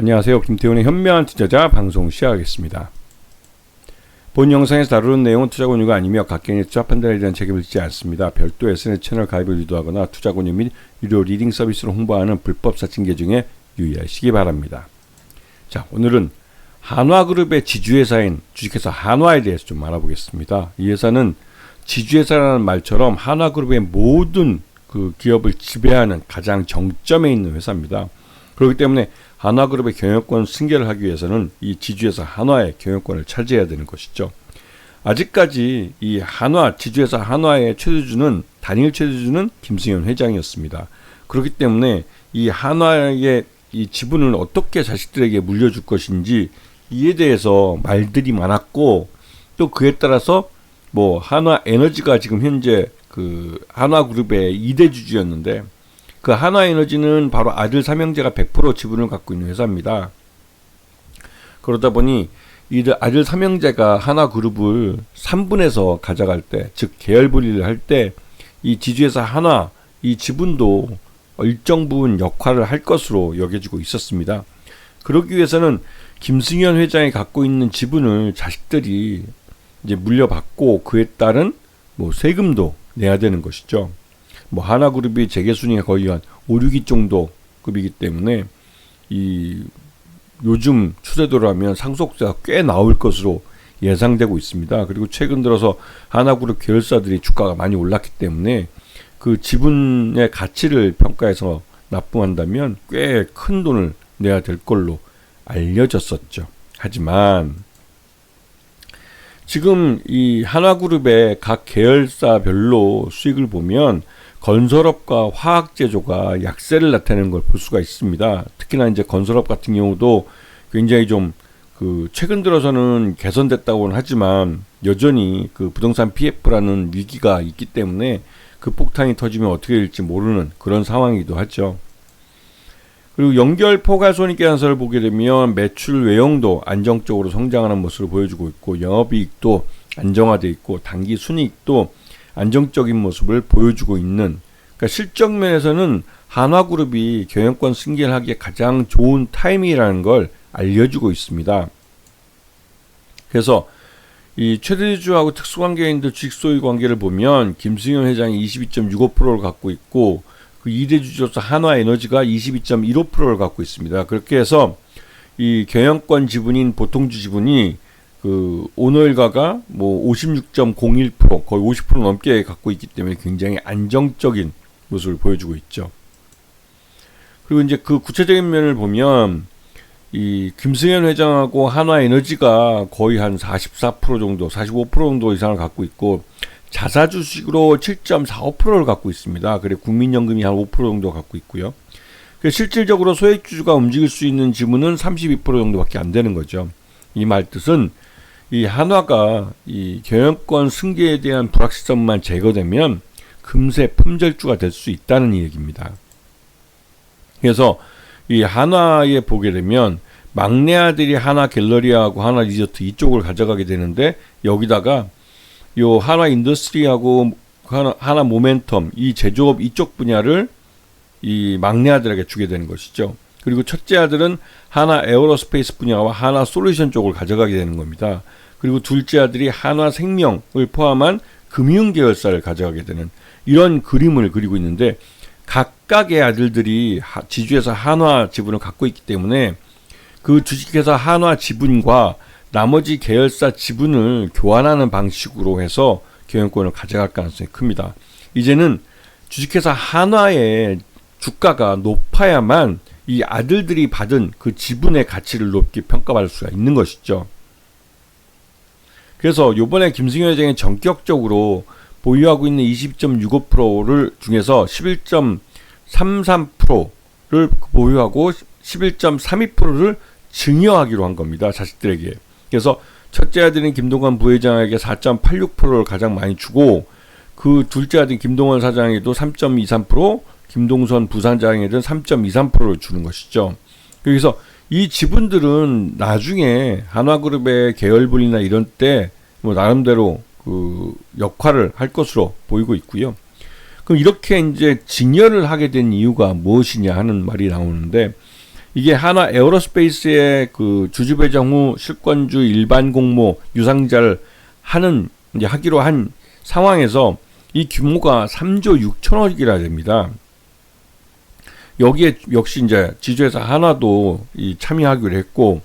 안녕하세요. 김태훈의 현명한 투자자 방송 시작하겠습니다. 본 영상에서 다루는 내용은 투자 권유가 아니며 각개인의 투자 판단에 대한 책임을 지지 않습니다. 별도 SNS 채널 가입을 유도하거나 투자 권유 및 유료 리딩 서비스를 홍보하는 불법 사칭 계정에 유의하시기 바랍니다. 자, 오늘은 한화그룹의 지주회사인 주식회사 한화에 대해서 좀 알아보겠습니다. 이 회사는 지주회사라는 말처럼 한화그룹의 모든 그 기업을 지배하는 가장 정점에 있는 회사입니다. 그렇기 때문에 한화그룹의 경영권 승계를 하기 위해서는 이 지주회사 한화의 경영권을 차지해야 되는 것이죠. 아직까지 이 한화 지주회사 한화의 최대주는 단일 최대주는 김승현 회장이었습니다. 그렇기 때문에 이 한화의 이 지분을 어떻게 자식들에게 물려줄 것인지 이에 대해서 말들이 많았고 또 그에 따라서 뭐 한화 에너지가 지금 현재 그 한화 그룹의 2대 주주였는데 그 한화에너지는 바로 아들 삼형제가 100% 지분을 갖고 있는 회사입니다. 그러다 보니 이 아들 삼형제가 하나그룹을 3분에서 가져갈 때, 즉 계열 분리를 할 때 이 지주회사 하나 이 지분도 일정 부분 역할을 할 것으로 여겨지고 있었습니다. 그러기 위해서는 김승현 회장이 갖고 있는 지분을 자식들이 이제 물려받고 그에 따른 뭐 세금도 내야 되는 것이죠. 뭐 하나그룹이 재계순위가 거의 한 5, 6위 정도 급이기 때문에 이 요즘 추세도라면 상속세가 꽤 나올 것으로 예상되고 있습니다. 그리고 최근 들어서 하나그룹 계열사들이 주가가 많이 올랐기 때문에 그 지분의 가치를 평가해서 납부한다면 꽤 큰 돈을 내야 될 걸로 알려졌었죠. 하지만 지금 이 하나그룹의 각 계열사별로 수익을 보면 건설업과 화학 제조가 약세를 나타내는 걸 볼 수가 있습니다. 특히나 이제 건설업 같은 경우도 굉장히 좀 그 최근 들어서는 개선됐다고는 하지만 여전히 그 부동산 PF라는 위기가 있기 때문에 그 폭탄이 터지면 어떻게 될지 모르는 그런 상황이기도 하죠. 그리고 연결 포괄 손익계산서를 보게 되면 매출 외형도 안정적으로 성장하는 모습을 보여주고 있고 영업이익도 안정화돼 있고 단기 순이익도 안정적인 모습을 보여주고 있는 그러니까 실적 면에서는 한화그룹이 경영권 승계를 하기에 가장 좋은 타이밍이라는 걸 알려주고 있습니다. 그래서 이 최대주하고 특수관계인들 주식 소유 관계를 보면 김승현 회장이 22.65%를 갖고 있고 그 2대 주주로서 한화에너지가 22.15%를 갖고 있습니다. 그렇게 해서 이 경영권 지분인 보통주 지분이 그 오너일가가 뭐 56.01% 거의 50% 넘게 갖고 있기 때문에 굉장히 안정적인 모습을 보여주고 있죠. 그리고 이제 그 구체적인 면을 보면 이 김승현 회장하고 한화에너지가 거의 한 44% 정도, 45% 정도 이상을 갖고 있고 자사 주식으로 7.45%를 갖고 있습니다. 그래 국민연금이 한 5% 정도 갖고 있고요. 실질적으로 소액 주주가 움직일 수 있는 지분은 32% 정도밖에 안 되는 거죠. 이 말 뜻은 이 한화가 이 경영권 승계에 대한 불확실성만 제거되면 금세 품절주가 될 수 있다는 얘기입니다. 그래서 이 한화에 보게 되면 막내 아들이 하나 갤러리하고 하나 리조트 이쪽을 가져가게 되는데 여기다가 요 한화 인더스트리하고 하나, 하나 모멘텀 이 제조업 이쪽 분야를 이 막내 아들에게 주게 되는 것이죠. 그리고 첫째 아들은 하나 에어로스페이스 분야와 하나 솔루션 쪽을 가져가게 되는 겁니다. 그리고 둘째 아들이 한화 생명을 포함한 금융 계열사를 가져가게 되는 이런 그림을 그리고 있는데 각각의 아들들이 지주에서 한화 지분을 갖고 있기 때문에 그 주식회사 한화 지분과 나머지 계열사 지분을 교환하는 방식으로 해서 경영권을 가져갈 가능성이 큽니다. 이제는 주식회사 한화의 주가가 높아야만 이 아들들이 받은 그 지분의 가치를 높게 평가받을 수가 있는 것이죠. 그래서 요번에 김승현 회장이 전격적으로 보유하고 있는 20.65%를 중에서 11.33%를 보유하고 11.32%를 증여하기로 한 겁니다. 자식들에게. 그래서 첫째 아들인 김동관 부회장에게 4.86%를 가장 많이 주고 그 둘째 아들 김동원 사장에게도 3.23%, 김동선 부산장에게는 3.23%를 주는 것이죠. 그래서 이 지분들은 나중에 한화그룹의 계열 분리나 이런 때 뭐 나름대로 그 역할을 할 것으로 보이고 있고요. 그럼 이렇게 이제 증여를 하게 된 이유가 무엇이냐 하는 말이 나오는데 이게 하나 에어로스페이스의 그 주주 배정 후 실권주 일반 공모 유상자를 하는 이제 하기로 한 상황에서 이 규모가 3조 6천억이라 됩니다. 여기에 역시 이제 지주회사 하나도 이 참여하기로 했고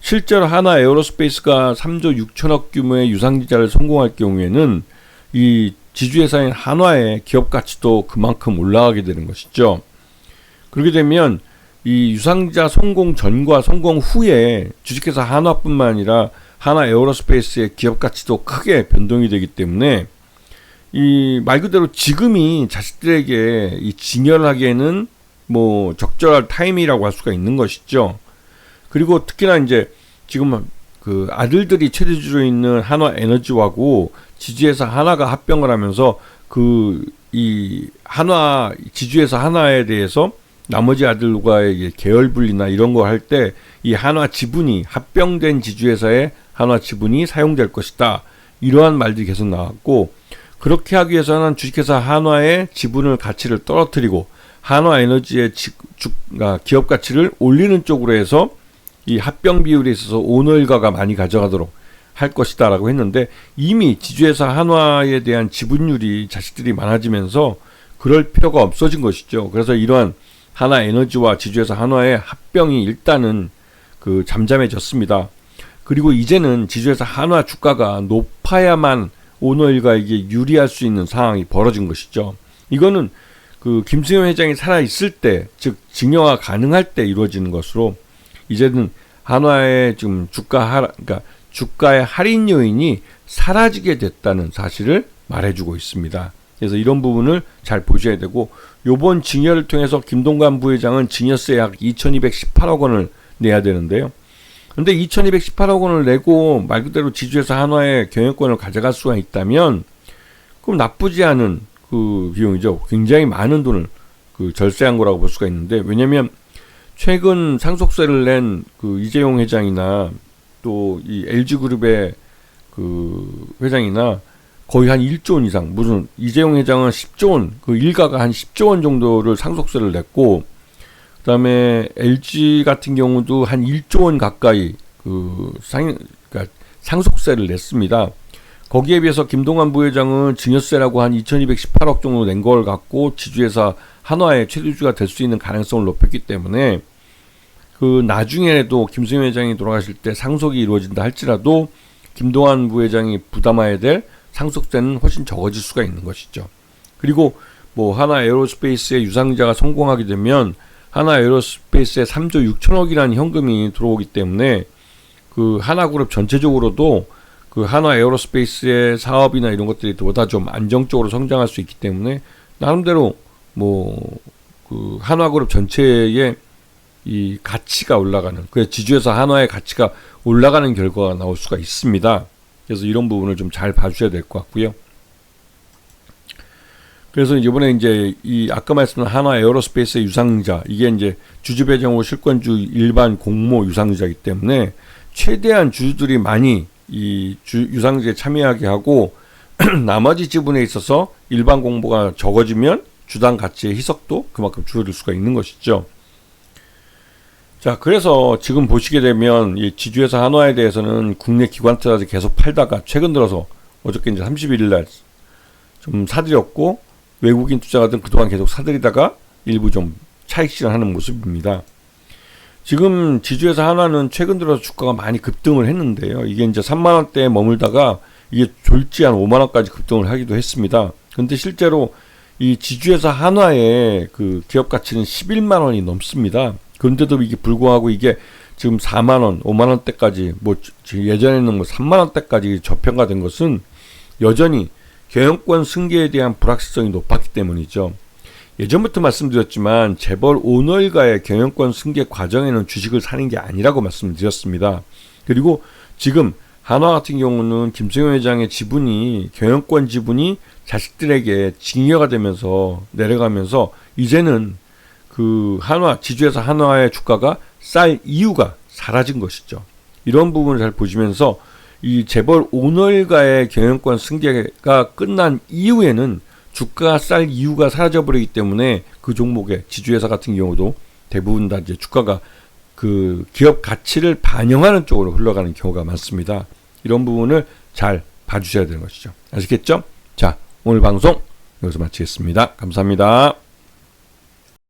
실제로 하나 에어로스페이스가 3조 6천억 규모의 유상지자를 성공할 경우에는 이 지주회사인 한화의 기업 가치도 그만큼 올라가게 되는 것이죠. 그렇게 되면 이 유상자 성공 전과 성공 후에 주식회사 한화뿐만 아니라 하나 에어로스페이스의 기업 가치도 크게 변동이 되기 때문에 이 말 그대로 지금이 자식들에게 이 진열하기에는 뭐 적절한 타임이라고 할 수가 있는 것이죠. 그리고 특히나 이제 지금 그 아들들이 최대주로 있는 한화 에너지하고 지주회사 하나가 합병을 하면서 그 이 한화 지주회사 하나에 대해서 나머지 아들과의 계열 분리나 이런 거 할 때 이 한화 지분이 합병된 지주회사의 한화 지분이 사용될 것이다. 이러한 말들이 계속 나왔고 그렇게 하기 위해서는 주식회사 한화의 지분을 가치를 떨어뜨리고 한화 에너지의 아, 기업 가치를 올리는 쪽으로 해서 이 합병 비율에 있어서 오너일가가 많이 가져가도록 할 것이다라고 했는데 이미 지주회사 한화에 대한 지분율이 자식들이 많아지면서 그럴 필요가 없어진 것이죠. 그래서 이러한 하나 에너지와 지주회사 한화의 합병이 일단은 그 잠잠해졌습니다. 그리고 이제는 지주회사 한화 주가가 높아야만 오너일가에게 유리할 수 있는 상황이 벌어진 것이죠. 이거는 그 김승현 회장이 살아 있을 때, 즉 증여가 가능할 때 이루어지는 것으로 이제는 한화의 지금 주가 하 그러니까 주가의 할인 요인이 사라지게 됐다는 사실을 말해주고 있습니다. 그래서 이런 부분을 잘 보셔야 되고 요번 증여를 통해서 김동관 부회장은 증여세 약 2,218억 원을 내야 되는데요. 근데 2,218억 원을 내고 말 그대로 지주회사 한화의 경영권을 가져갈 수가 있다면 그럼 나쁘지 않은 그 비용이죠. 굉장히 많은 돈을 그 절세한 거라고 볼 수가 있는데 왜냐면 최근 상속세를 낸 그 이재용 회장이나 또 이 LG그룹의 그 회장이나 거의 한 1조 원 이상 무슨 이재용 회장은 10조 원 그 일가가 한 10조 원 정도를 상속세를 냈고 그다음에 LG 같은 경우도 한 1조 원 가까이 그 상, 그러니까 상속세를 냈습니다. 거기에 비해서 김동완 부회장은 증여세라고 한 2,218억 정도 낸 걸 갖고 지주회사 한화의 최대주가 될 수 있는 가능성을 높였기 때문에 그 나중에도 김승현 회장이 돌아가실 때 상속이 이루어진다 할지라도 김동완 부회장이 부담해야 될 상속세는 훨씬 적어질 수가 있는 것이죠. 그리고 뭐 하나 에어로스페이스의 유상자가 성공하게 되면 하나 에어로스페이스에 3조 6천억이라는 현금이 들어오기 때문에 그 하나그룹 전체적으로도 그 한화 에어로스페이스의 사업이나 이런 것들이 보다 좀 안정적으로 성장할 수 있기 때문에 나름대로 뭐 그 한화그룹 전체의 이 가치가 올라가는 그 지주에서 한화의 가치가 올라가는 결과가 나올 수가 있습니다. 그래서 이런 부분을 좀 잘 봐주셔야 될 것 같고요. 그래서 이번에 이제 이 아까 말씀한 한화 에어로스페이스의 유상자 이게 이제 주주 배정 후 실권주 일반 공모 유상자이기 때문에 최대한 주주들이 많이 이 주, 유상자에 참여하게 하고 나머지 지분에 있어서 일반 공모가 적어지면 주당 가치의 희석도 그만큼 줄어들 수가 있는 것이죠. 자, 그래서 지금 보시게 되면 이 지주회사 한화에 대해서는 국내 기관들한테 계속 팔다가 최근 들어서 어저께 이제 31일 날 좀 사들였고 외국인 투자가든 그동안 계속 사들이다가 일부 좀 차익 실현하는 모습입니다. 지금 지주회사 하나는 최근 들어서 주가가 많이 급등을 했는데요. 이게 이제 3만 원대에 머물다가 이게 졸지한 5만 원까지 급등을 하기도 했습니다. 근데 실제로 이 지주회사 한화의 그 기업 가치는 11만 원이 넘습니다. 그런데도 이게 불구하고 이게 지금 4만 원, 5만 원대까지 뭐 예전에는 뭐 3만 원대까지 저평가된 것은 여전히 경영권 승계에 대한 불확실성이 높았기 때문이죠. 예전부터 말씀드렸지만 재벌 오너일가의 경영권 승계 과정에는 주식을 사는 게 아니라고 말씀드렸습니다. 그리고 지금 한화 같은 경우는 김승현 회장의 지분이 경영권 지분이 자식들에게 증여가 되면서 내려가면서 이제는 그 한화 지주에서 한화의 주가가 쌀 이유가 사라진 것이죠. 이런 부분을 잘 보시면서 이 재벌 오너일가의 경영권 승계가 끝난 이후에는 주가가 쌀 이유가 사라져 버리기 때문에 그 종목의 지주회사 같은 경우도 대부분 다 이제 주가가 그 기업 가치를 반영하는 쪽으로 흘러가는 경우가 많습니다. 이런 부분을 잘 봐주셔야 되는 것이죠. 아시겠죠? 자, 오늘 방송 여기서 마치겠습니다. 감사합니다.